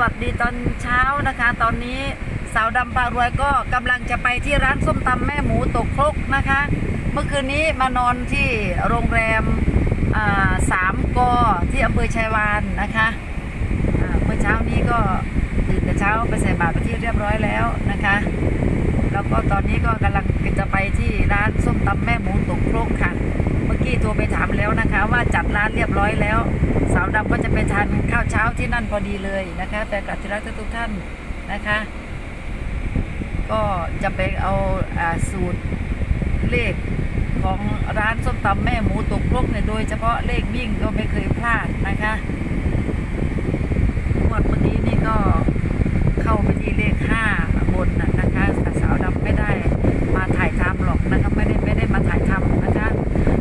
วัสดีตอนเช้านะคะ ตอนนี้สาวดำปารวยก็กำลังจะไปที่ร้านส้มตำแม่หมูตกครกนะคะ เมื่อคืนนี้มานอนที่โรงแรมสามกอที่อำเภอชัยวานนะคะเมื่อเช้านี้ก็ตื่นแต่เช้าไปใส่บาตรไปที่เรียบร้อยแล้วนะคะ แล้วก็ตอนนี้ก็กำลังจะไปที่ร้านส้มตำแม่หมูตกครกค่ะ เมื่อกี้โทรไปถามแล้วนะคะ ว่าจัดร้านเรียบร้อยแล้ว สาวดำก็จะไปทานข้าวเช้าที่นั่นพอดีเลยนะคะแฟนคลับที่รักทุกท่านนะคะ ก็จะไปเอาอาสูตรเลขของร้านส้มตำแม่หมูตกครกเนี่ยโดยเฉพาะเลขวิ่งก็ไม่เคยพลาดนะคะงวดเมื่อกี้นี่ก็เข้าไปที่เลขห้าบนนะนะคะแต่สาวดำไม่ได้มาถ่ายทำหรอกนะคะไม่ได้ไม่ได้มาถ่ายทำนะคะ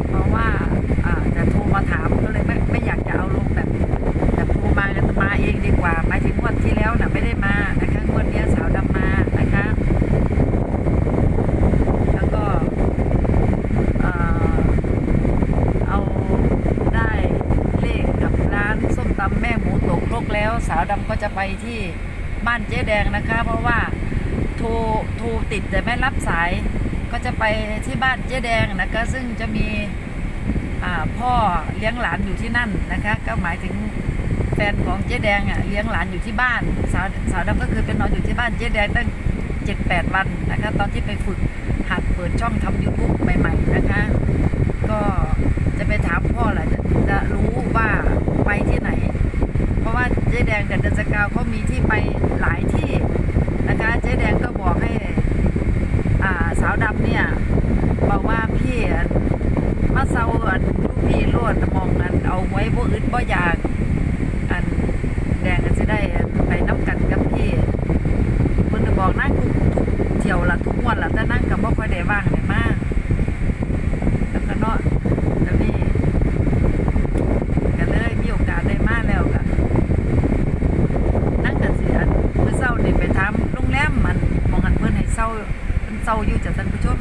เพราะว่าอ่าจะโทรมาถามก็เลยไม่ไม่อยากจะเอาลงแบบแบบโทรมากันมาเองดีกว่าหมายถึงงวดที่แล้วน่ะไม่ได้มานะคะงวดเนี้ยสาวดำมานะคะ แล้วก็เอ่อเอาได้เลขกับร้านส้มตำแม่หมูตกโลกแล้ว สาวดำก็ จะไปที่บ้านเจ๊แดงนะคะ เพราะว่าโทรโทรติดแต่ไม่รับสาย ก็จะไปที่บ้านเจ๊แดงนะคะ ซึ่งจะมีพ่อเลี้ยงหลานอยู่ที่นั่นนะคะ ก็หมายถึงแฟนของเจ๊แดงอะเลี้ยงหลานอยู่ที่บ้านสาวสาวดำก็คือเป็นนอนอยู่ที่บ้านเจ๊แดงตั้งเจ็ดแปดวันนะคะ ตอนที่ไปฝึกหัดเปิดช่องทำยูทูบใหม่ ๆ นะคะ ก็จะไปถามพ่อแหละจะจะรู้ว่าไปที่ไหน เพราะว่าเจ๊แดงกับเดนสกาวเขามีที่ไปหลายที่นะคะเจ๊แดงก็บอกให้อ่าสาวดำเนี่ยบอกว่าพี่มาเซาอันลูกพี่โลดมองอันเอาไว้บ่อึดบ่อยากอันแดงก็จะได้ไปน้ำกันกับพี่เพิ่นก็บอกนั่งทุกทุกเที่ยวละทุกวันละแต่นั่งกับบ่ค่อยได้ว่างได้มากแล้วก็เนาะแล้วนี่ก็เลยมีโอกาสได้มาแล้วก็นั่งกันสิอันเมื่อเช้านี่ไปทำโรงแรมมันหมองอันเพิ่นให้เซาเพิ่นเซาอยู่จ้ะท่านผู้ชม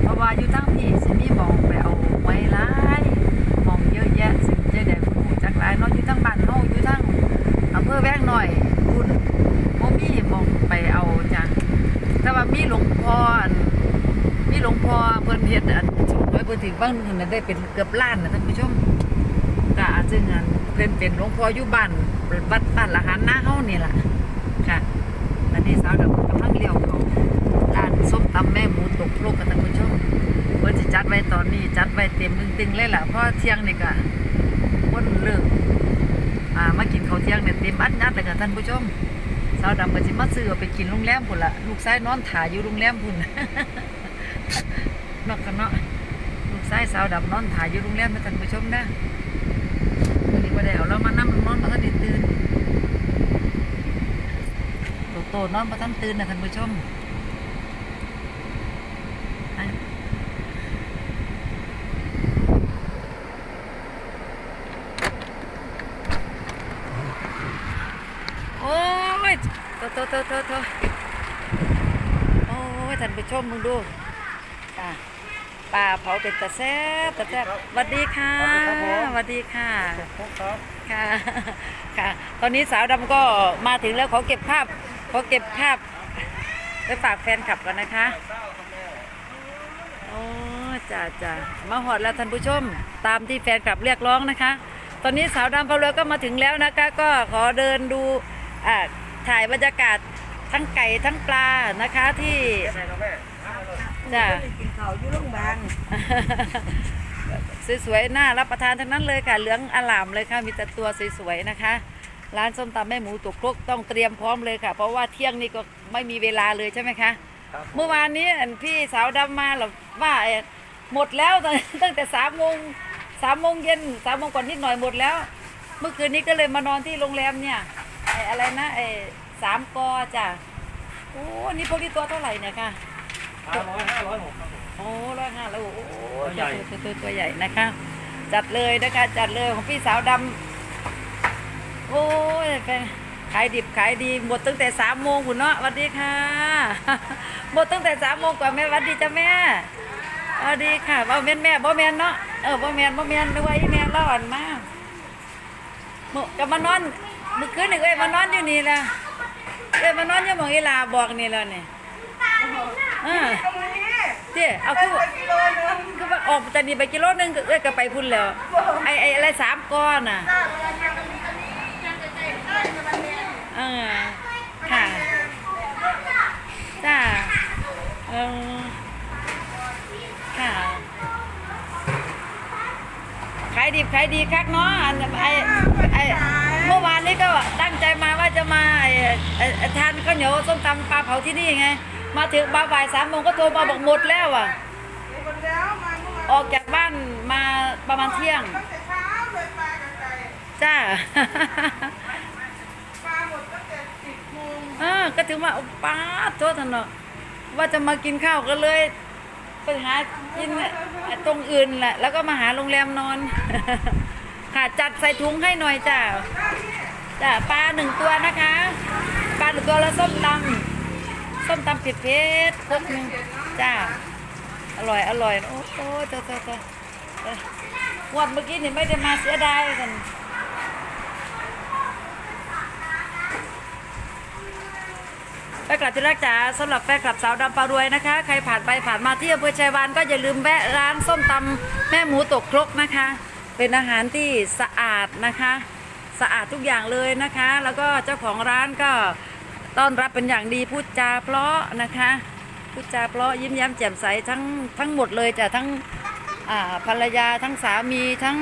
เพราะว่าอยู่ทั้งพี่สิมีหมองไปเอาไว้หลายหมองเยอะแยะสิเจ๊แดงผู้จักหลายเนาะอยู่ทั้งบ้านเฮาอยู่ทั้งอำเภอแว้งหน่อยคุณบ่มีหมองไปเอาจ้ะแต่ว่ามีหลวงพ่ออันมีหลวง พิ่นเฮ็ดอันสูตรไว้เพิ่นถึงบ้างนึงน่ะได้เป็นเกือบล้านนะท่านผู้ชมก็ซึ่งอันเพิ่นเป็นหลวงพ่ออยู่บ้านวัดบ้านละหันหน้าเฮานี่ล่ะค่ะอันนี้สาวดำกำลังเลี้ยวเขาร้านส้มตำแม่หมูตกโลกกันท่านผู้ชมเพิ่นสิจัดไว้ตอนนี้จัดไว้เต็มตึงๆเลยล่ะเพราะเที่ยงนี่ก็คนเลิกอ่ามากินข้าวเที่ยงเนี่ยเต็มอัดยัดเลยค่ะท่านผู้ชมสาวดำก็สิมาซื้อเอไปกินโรงแรมพุ่นละลูกชายนอนถ่ายอยู่โรงแรมพุ่น นอกกันเนาะลูกชายสาวดำนอนถ่ายอยู่โรงแรมนะท่านผู้ชมนะวันนี้บ่ได้เอาเรามานำนอนมาทันได้ตื่นโตโตนอนมาทันตื่นนะท่านผู้ชมโอ้ยโตโตโตโตโตโอ้ยท่านผู้ชมมึงดู ป่าเผาเป็นตะแซ่บตะแซ่บสวัสดีค่ะสวัสดีครับผมสวัสดีค่ะครับค่ะค่ะ ตอนนี้สาวดำก็มาถึงแล้วขอเก็บภาพขอเก็บภาพไปฝากแฟนคลับก่อนนะคะโอ้จ้าจ้ามาหอดแล้วท่านผู้ชม ตามที่แฟนคลับเรียกร้องนะคะ ตอนนี้สาวดำพะเรือก็มาถึงแล้วนะคะ ก็ขอเดินดูอ่าถ่ายบรรยากาศทั้งไก่ทั้งปลานะคะที่ จ้ะกินข้าวอยู่โรงพยาบาลสวยๆน่ารับประทานทั้งนั้นเลยค่ะ เหลืองอลามเลยค่ะ มีแต่ตัวสวยๆนะคะ ร้านส้มตำแม่หมูตุกครกต้องเตรียมพร้อมเลยค่ะ เพราะว่าเที่ยงนี่ก็ไม่มีเวลาเลยใช่ไหมคะ ครับเมื่อวานนี้อันพี่สาวดำมาหรอว่าไอ้หมดแล้ว ตั้งตั้งแต่สามโมงสามโมงเย็นสามโมงก่อนนิดหน่อยหมดแล้ว เมื่อคืนนี้ก็เลยมานอนที่โรงแรมเนี่ยไอ้อะไรนะไอ้สามกอจ้ะโอ้นี่พวกนี้ตัวเท่าไหร่เนี่ยค่ะห้า ร้อยห้าร้อยหกครับผมโอ้ร้อยห้าแล้วโอ้โหตัวใหญ่ตัวตัวตัวใหญ่นะคะ จัดเลยนะคะ จัดเลยของพี่สาวดำโอ้ยเป็นขายดิบขายดีหมดตั้งแต่สามโมงคุณเนาะสวัสดีค่ะหมดตั้งแต่สามโมงกว่าแม่สวัสดีจ้ะแม่สวัสดีค่ะบ่แม่นแม่บ่แม่นเนาะเออบ่แม่นบ่แม่นนึกว่าอีแม่เล่าอ่อนมากหมดก็มานอนเมื่อคืนนี่เอ้ยมานอนอยู่นี่แหละเอ้ยมานอนอยู่หมองอีลาบอกนี่แล้วนี่ เออเตี้เอาคือคือว่าออกจากนี่ไปกิโลนึงก็เอ้ยก็ไปพุ่นแล้วไอ้ไอ้อะไรสามก้อนน่ะเออค่ะจ้าเออค่ะขายดีขายดีคักเนาะอันไอไอเมื่อวานนี้ก็ตั้งใจมาว่าจะมาไอ้ไอ้ไอ้ทานข้าวเหนียวส้มตำปลาเผาที่นี่ไง มาถึงบ่ายบ่ายสามโมงก็โทรมาบอกหมดแล้วอะออกจากบ้านมาประมาณเที่ยง ตั้งแต่เช้าเลยปลากับไก่จ้า ปลาหมดตั้งแต่สิบโมงเออก็ถึงว่าเอาป้าดโทษทันเนาะว่าจะมากินข้าวก็เลยไปหากินตรงอื่นแหละ แล้วก็มาหาโรงแรมนอน ค่ะจัดใส่ถุงให้หน่อยจ้าจ้ะปลาหนึ่งตัวนะคะ ปลาหนึ่งตัวแล้วส้มตำ ส้มตำเผ็ดเผ็ดพกหนึ่งจ้า อร่อยอร่อย โอ้โหเจ้าเจ้าเจ้าเอ้ยงวดเมื่อกี้นี่ไม่ได้มาเสียดายกันแฟนคลับที่รักจ๋าสำหรับแฟนคลับสาวดำปลารวยนะคะ ใครผ่านไปผ่านมาที่อำเภอชัยวานก็อย่าลืมแวะร้านส้มตำแม่หมูตกครกนะคะ เป็นอาหารที่สะอาดนะคะ สะอาดทุกอย่างเลยนะคะ แล้วก็เจ้าของร้านก็ ต้อนรับเป็นอย่างดีพูดจาเพราะนะคะพูดจาเพราะยิ้มแย้มแจ่มใสทั้งทั้งหมดเลยจ้ะทั้งภรรยาทั้งสามีทั้ง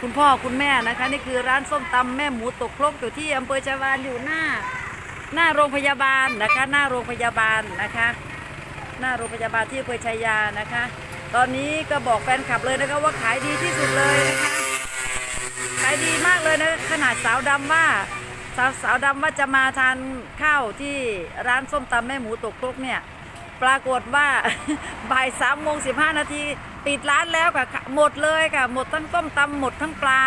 คุณพ่อคุณแม่นะคะ นี่คือร้านส้มตำแม่หมูตกครกอยู่ที่อำเภอชาวานอยู่หน้า หน้าโรงพยาบาลนะคะ หน้าโรงพยาบาลนะคะ หน้าโรงพยาบาลที่อำเภอชัยยานะคะ ตอนนี้ก็บอกแฟนคลับเลยนะคะว่าขายดีที่สุดเลยนะคะขายดีมากเลยนะขนาดสาวดำว่า สาวสาวดำว่าจะมาทานข้าวที่ร้านส้มตำแม่หมูตกครกเนี่ย ปรากฏว่าบ่ายสามโมงสิบห้านาทีปิดร้านแล้วค่ะหมดเลยค่ะ หมดทั้งส้มตำหมดทั้งปลา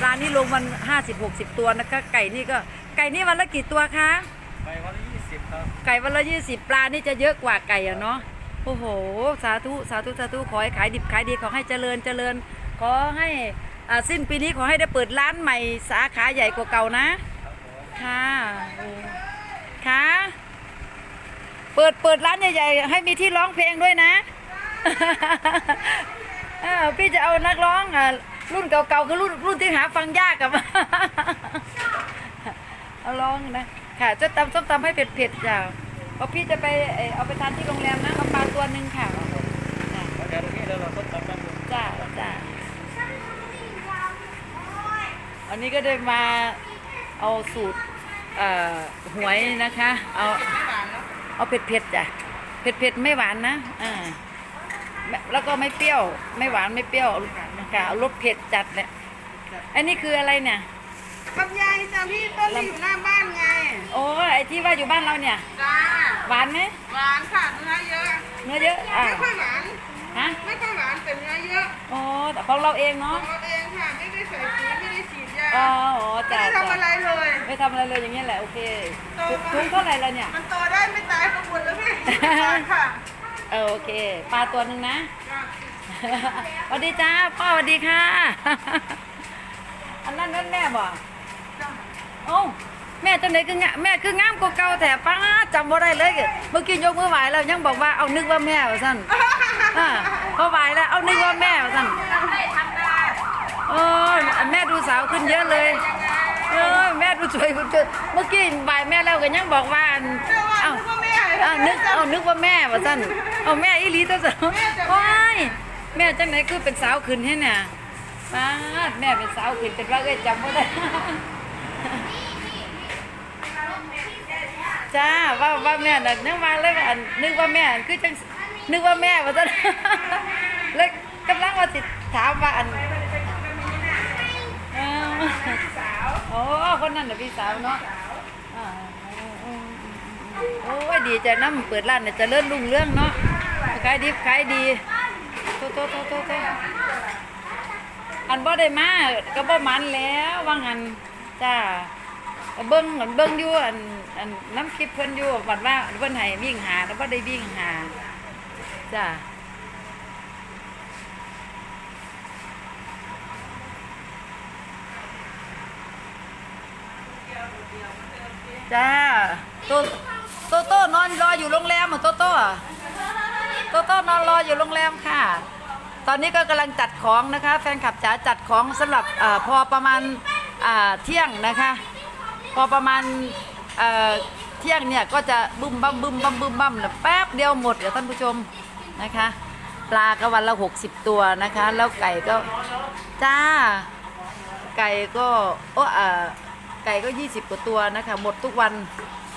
ปลานี่ลงมันห้าสิบหกสิบตัวนะคะ ไก่นี่ก็ไก่นี่วันละกี่ตัวคะไปวันละยี่สิบครับไก่วันละยี่สิบปลานี่จะเยอะกว่าไก่อะเนาะโอ้โห สาธุสาธุสาธุขอให้ขายดิบขายดีขอให้เจริญเจริญ ขอให้อ่าสิ้นปีนี้ขอให้ได้เปิดร้านใหม่สาขาใหญ่กว่าเก่านะ ค่ะโอ้ค่ะเปิดเปิดร้านใหญ่ๆให้มีที่ร้องเพลงด้วยนะเออพี่จะเอานักร้องอะรุ่นเก่าๆคือรุ่นรุ่นที่หาฟังยากกับเอาร้องนะค่ะจะตำส้มตำให้เผ็ดๆจ้ะเพราะพี่จะไปเอ่อเอาไปทานที่โรงแรมนะเอาปลาตัวหนึ่งค่ะจ้ะแล้วเดี๋ยวนี้เราต้นตำกันอยู่จ้าจ้าอันนี้ก็ได้มาเอาสูตร เอ่อหวยนะคะ เอาเอาเผ็ดๆจ้ะเผ็ดๆไม่หวานนะอ่าไม่แล้วก็ไม่เปรี้ยว ไม่หวานไม่เปรี้ยวค่ะเอารสเผ็ดจัดเลยอันนี้คืออะไรเนี่ยลำไยจ้ะพี่ต้นที่อยู่หน้าบ้านไง โอ้ไอที่ว่าอยู่บ้านเราเนี่ยจ้าหวานไหมหวานค่ะเนื้อเยอะเนื้อเยอะอ่าไม่ค่อยหวานฮะไม่ค่อยหวานแต่เนื้อเยอะโอ้แต่ของเราเองขอเนาะงเราเองค่ะไม่ได้ใส่ปุ๋ยไม่ได้ฉีดยา อ๋ออ๋อไม่จ้าได้จ้าทำอะไรเลย ไม่ทำอะไรเลยอย่างเงี้ยแหละโอเคถุงเท่าไหร่แล้วเนี่ย มันโตได้ไม่ตายก็บุญแล้วพี่ค่ะเออโอเคปลาตัวหนึ่งนะจ้ะสวัสดีจ้าพ่อสวัสดีค่ะ อันนั้นนั่นแม่บอกจ้ะโอ้าแม่จังไหนคืองะแม่คืองามกว่าเก่าแต่ป้าจำบ่ได้เลย เมื่อกี้ยกมือไหวแล้วยังบอกว่าเอานึกว่าแม่ว่าสั่นอ่าพอไหวแล้วเอานึกว่าแม่ว่าสั่นได้ทำได้ โอ้ยแม่ดูสาวขึ้นเยอะเลยเออแม่ดูสวยขึ้นเยอะเมื่อกี้บ่ายแม่แล้วก็ยังบอกว่าอันเชื่อว่าเอ้านึกว่าแม่อ่านึกเอานึกว่าแม่ว่าสั่นเอาแม่อีหลีตัวสาวโอ้ยแม่จังไหนคือเป็นสาวขึ้นให้เนี่ยป้าดแม่เป็นสาวขึ้นเป็นว่าเอ้ยจำไม่ได้จ้าว่าว่าแม่น่ะนึกว่าเลยว่าอันนึกว่าแม่อันคือจังนึกว่าแม่ว่าซั่นแล้วกำลังว่าสิถามว่าอันเออ โอ้คนนั้นน่ะพี่สาวเนาะอ่าโอ้ยดีใจน้ำเปิดร้านเนี่ยเจะเลื่อนรุ่งเรื่องเนาะขายดีขายดีโตโตโตโตโตอันบ่ได้มาก็บ่มันแล้วว่างันจ้าเบิ้งเหมือนเบิ้งอยู่อันอันน้ำคลิปเพิ่นอยู่ฝันว่าเพิ่นให้วิ่งหาแล้วก็ได้วิ่งหาจ้า จ้าโตโตโต้นอนรออยู่โรงแรมเหรอโตโต้อะโตโต้นอนรออยู่โรงแรมค่ะ ตอนนี้ก็กำลังจัดของนะคะ แฟนคลับจ๋าจัดของสำหรับอพอประมาณเที่ยงนะคะ พอประมาณเที่ยงเนี่ยก็จะบึ้มบั้มบึ้มบั้มบึ้มบั้มเนี่ยแป๊บเดียวหมดเดี๋ยวท่านผู้ชมนะคะ ปลาก็วันละ 60 ตัวนะคะ แล้วไก่ก็จ้าไก่ก็โอ้อ่า ไก่ก็ 20 กว่าตัวนะคะ หมดทุกวัน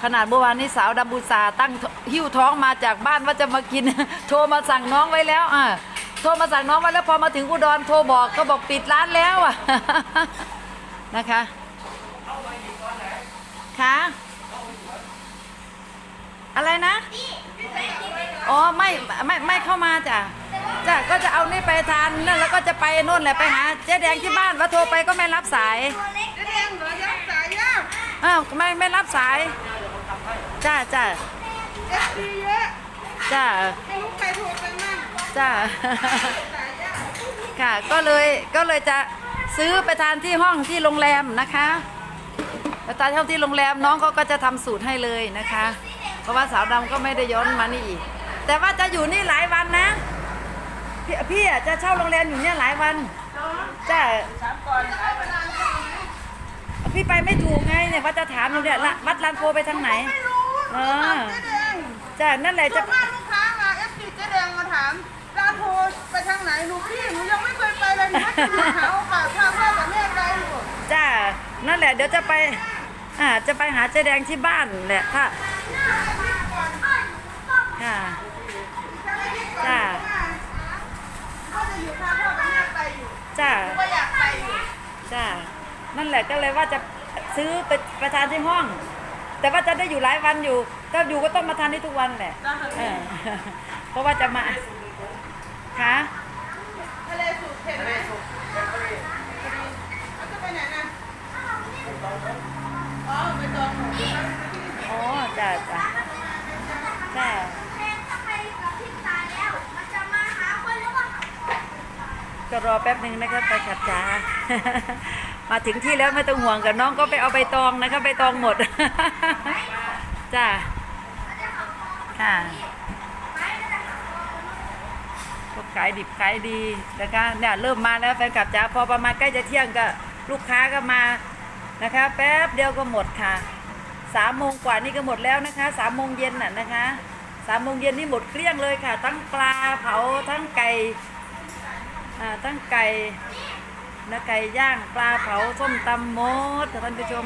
ขนาดเมื่อวานนี้สาวดำบูซาตั้งหิ้วท้องมาจากบ้านว่าจะมากิน โทรมาสั่งน้องไว้แล้วอ่าโทรมาสั่งน้องไว้แล้วพอมาถึงอุดรโทรบอกก็บอกปิดร้านแล้วอะนะคะคะอะไรนะอ๋อไม่ไม่ไม่เข้ามาจ้ะจ้ะก็จะเอานี่ไปทานนั่นแล้วก็จะไปโน่นแหละไปหาเจ๊แดงที่บ้านว่าโทรไปก็ไม่รับสายเจ๊แดงเหรอ อ้าวไม่ไม่รับสายจ้าจ้าเอฟซีเยอะจ้าไม่รู้ใครโทรไปมั่งจ้าค่ะก็เลยก็เลยจะซื้อไปทานที่ห้องที่โรงแรมนะคะไปทานที่ห้องที่โรงแรมน้องเขาก็จะทำสูตรให้เลยนะคะ เพราะว่าสาวดำก็ไม่ได้ย้อนมานี่อีกแต่ว่าจะอยู่นี่หลายวันนะพี่พี่จะเช่าโรงแรมอยู่เนี่ยหลายวันจ้า พี่ไปไม่ถูกไงเนี่ยว่าจะถามอยู่เนี่ยละวัดลานโพไปทางไหน ไม่รู้เออถามเจ๊แดงจ้านั่นแหละส่จะวนมากลูกค้ามาเอฟซีเจ๊แดงมาถามร้านโทรไปทางไหนหนูพี่หนูยังไม่เคยไปเลยหนูว่าจะมาหาโอกาสพาพ่อกับแม่ไปอยู่ จ้า นั่นแหละ เดี๋ยวจะไป อ่า จะไปหาเจ๊แดงที่บ้านแหละค่ะค่ะ จ้าก็จะอยู่พาพ่อกับแม่ไปอยู่จ้า ก็อยากไปอยู่จ้านั่นแหละก็เลยว่าจะซื้อไปไปทานที่ห้อง แต่ว่าจะได้อยู่หลายวันอยู่ก็อยู่ก็ต้องมาทานที่ทุกวันแหละเออเพราะว่าจะมาค่ะทะเลสุกเผ็ดไหมแล้วจะไปไหนนะอ๋อไปจองหมูอ๋อจ้าจ้าจ้าก็รอแป๊บหนึ่งนะครับไปขัดจ้า มาถึงที่แล้วไม่ต้องห่วงกับน้องก็ไปเอาใบตองนะครับใบตองหมด จ้าค่ะก็ขายดิบขายดีนะคะเนี่ยเริ่มมาแล้วแฟนคลับจ้าพอประมาณใกล้จะเที่ยงก็ลูกค้าก็มานะคะ แป๊บเดียวก็หมดค่ะสามโมงกว่านี่ก็หมดแล้วนะคะสามโมงเย็นน่ะนะคะสามโมงเย็นนี่หมดเกลี้ยงเลยค่ะ ทั้งปลาเผาทั้งไก่อ่าตั้งไก่ นะไก่ย่างปลาเผาส้มตำหมดท่านผู้ชม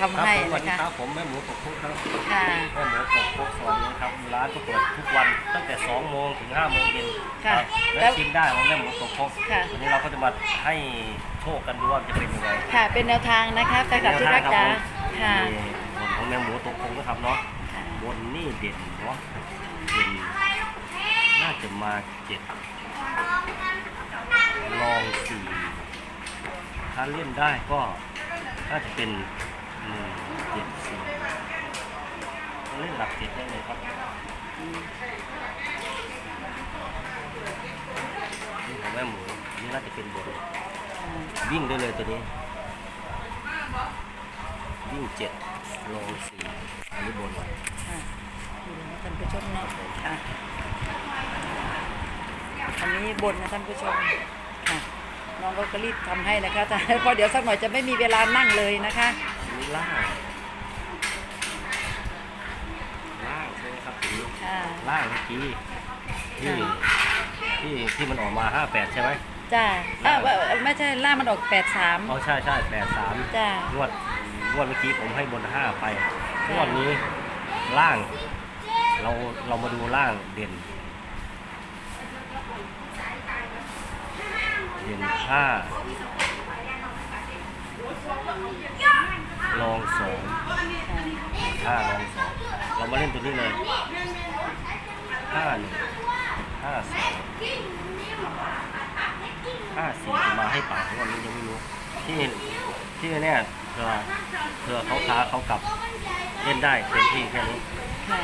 กำลังจะทำครับให้ผมสวัสนะดีคะครับผมแม่หมูตกคุกครับค่ะ แม่หมูตกคุกสวัสดีครับร้านก็เปิดทุกวันตั้งแต่2โมงถึง5โมงเย็นค่ะครับแล้แล้ววชิมได้ของแม่หมูตกคุกค่ะ วันนี้เราก็จะมาให้โชคกันดูว่าจะเป็นยังไงค่ะ เป็นแนวทางนะคะแฟนคลับที่รักจ๋าค่ะนี่บนของแม่หมูตกคุกนะครับเนาะค่ะ บนนี่เด่นเนาะเด่นน่าจะมาเจ็ดลองสี่ถ้าเล่นได้ก็น่าจะเป็น หนึ่งเจ็ดสี่เล่นหลักเจ็ดได้เลยครับนี่ของแม่หมูนี่น่าจะเป็นบนวิ่งได้เลยตัวนี้ วิ่งเจ็ดลงสี่อันนี้บนค่ะดูนะท่านผู้ชมเนาะค่ะอันนี้บนนะท่านผู้ชมค่ะน้องก็รีบทำให้นะคะแต่พอเดี๋ยวสักหน่อยจะไม่มีเวลานั่งเลยนะคะ นนี้ล่างล่างใช่ไหมครับถึงค่ะ ล่างเมื่อกี้ที่ที่ที่มันออกมาห้าแปดใช่ไหม จ้าเอ้าเอ้าไม่ใช่ล่ามันออกแปดสาม อ๋อใช่ใช่แปดสามจ้างวดงวดเมื่อกี้ผมให้บนห้าไปงวดนี้ล่าง เราเรามาดูล่างเด่น เด่นห้า ลองสองห้าลองสองเรามาเล่นตัวนี้เลยห้าหนึ่งห้าสองห้าสี่จะมาให้ป่าวันนี้ยังไม่รู้ที่ที่เนี่ยเผื่อเผื่อเขาค้าเขากลับเล่นได้เต็มที่แค่นี้ค่ะ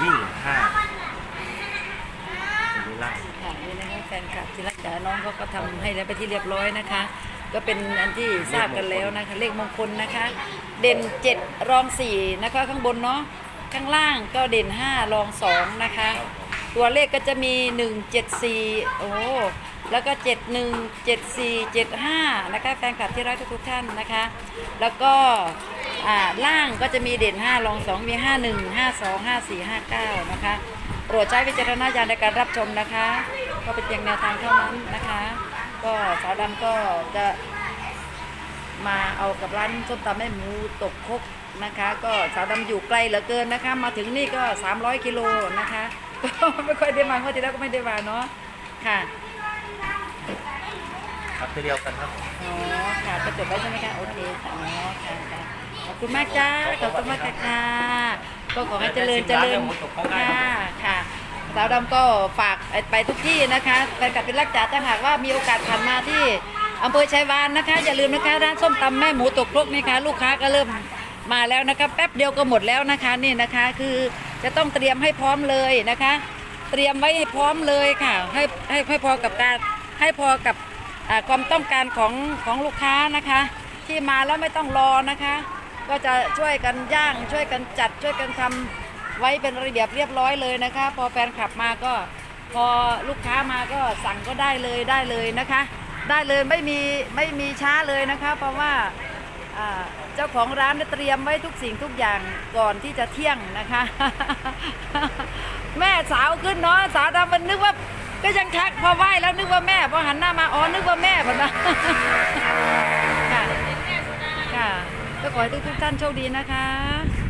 วิ่งห้าตัวนี้ล่างค่ะนี่นะคะแฟนคลับที่รักจ๋าน้องเขาก็ทำให้แล้วไปที่เรียบร้อยนะคะ ก็เป็นอันที่ทราบกันแล้วนะคะเลขมงคลนะคะ เด่นเจ็ดรองสี่นะคะ ข้างบนเนาะข้างล่างก็เด่นห้ารองสองนะคะ ตัวเลขก็จะมี 1 7 4 โอ้แล้วก็ 7 1 7 4 7 5 นะคะแฟนคลับที่รักทุกท่านนะคะ แล้วก็อ่าล่างก็จะมีเด่น 5 รอง 2 มี 5 1 5 2 5 4 5 9 นะคะโปรดใช้วิจารณญาณในการรับชมนะคะ ก็เป็นเพียงแนวทางเท่านั้นนะคะ ก็สาวดำก็จะมาเอากับร้านส้มตำแม่หมูตกครกนะคะ ก็สาวดำอยู่ไกลเหลือเกินนะคะ มาถึงนี่ก็ 300 กิโลนะคะก็ไม่ค่อยได้มาเมื่อที่แล้วก็ไม่ได้มาเนาะค่ะครับตัวเดียวกันครับอ๋อค่ะก็จบไว้ใช่ไหมคะโอเคค่ะอ๋อค่ะค่ะขอบคุณมากจ้าขอบคุณมากค่ะค่ะก็ขอให้เจริญเจริญค่ะค่ะ สาวดำก็ฝากไปทุกที่นะคะแฟนคลับเป็นรักจ๋าถ้าหากว่ามีโอกาสผ่านมาที่อำเภอชัยวานนะคะ อย่าลืมนะคะร้านส้มตำแม่หมูตกครกนี่คะ ลูกค้าก็เริ่มมาแล้วนะคะแป๊บเดียวก็หมดแล้วนะคะนี่นะคะคือจะต้องเตรียมให้พร้อมเลยนะคะ เตรียมไว้ให้พร้อมเลยค่ะให้ให้ให้พอกับการให้พอกับความต้องการของของลูกค้านะคะ ที่มาแล้วไม่ต้องรอนะคะ ก็จะช่วยกันย่างช่วยกันจัดช่วยกันทำ ไว้เป็นระเบียบเรียบร้อยเลยนะคะ พอแฟนคลับมาก็พอลูกค้ามาก็สั่งก็ได้เลยได้เลยนะคะ ได้เลยไม่มีไม่มีช้าเลยนะคะ เพราะว่าเจ้าของร้านได้เตรียมไว้ทุกสิ่งทุกอย่างก่อนที่จะเที่ยงนะคะ แม่สาวขึ้นเนาะสาวดำมันนึกว่าก็ยังทักพอไหว้แล้วนึกว่าแม่พอหันหน้ามาอ๋อนึกว่าแม่พอนะค่ะค่ะก็ขอให้ทุกท่านโชคดีนะคะ